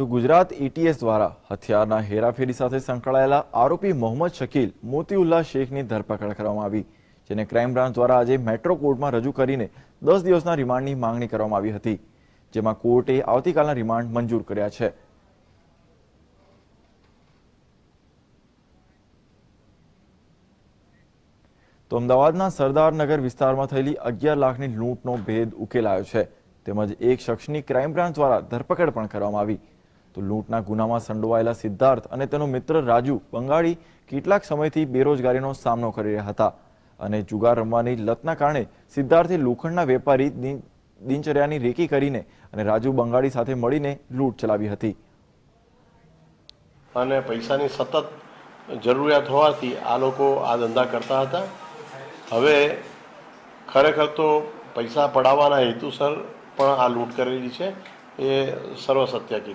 તો ગુજરાત એટીએસ દ્વારા હથિયારના હેરાફેરી સાથે સંકળાયેલા આરોપી મોહમ્મદ શકીલ મોતીઉલ્લા શેખની ધરપકડ કરવામાં આવી, જેને ક્રાઇમ બ્રાન્ચ દ્વારા આજે મેટ્રો કોર્ટમાં રજૂ કરીને દસ દિવસના રિમાન્ડની માંગણી કરવામાં આવી હતી, જેમાં કોર્ટે આવતીકાલના રિમાન્ડ મંજૂર કર્યા છે. તો અમદાવાદના સરદારનગર વિસ્તારમાં થયેલી અગિયાર લાખની લૂંટનો ભેદ ઉકેલાયો છે, તેમજ એક શખ્સની ક્રાઇમ બ્રાન્ચ દ્વારા ધરપકડ પણ કરવામાં આવી. તો લૂંટના ગુનામાં સંડોવાયેલા સિદ્ધાર્થ અને તેનો મિત્ર રાજુ બંગાળી કેટલાક સમયથી બેરોજગારીનો સામનો કરી રહ્યા હતા અને જુગાર રમવાની લતના કારણે સિદ્ધાર્થે લોખંડના વેપારી દિન- દિનચર્યાની રેકી કરીને અને રાજુ બંગાળી સાથે મળીને લૂંટ ચલાવી હતી. અને પૈસાની સતત જરૂરિયાત હોવાથી આ લોકો આ ધંધા કરતા હતા. હવે ખરેખર તો પૈસા પડાવવાના હેતુસર પણ આ લૂંટ કરેલી છે. એ સર્વ સત્ય હકીકત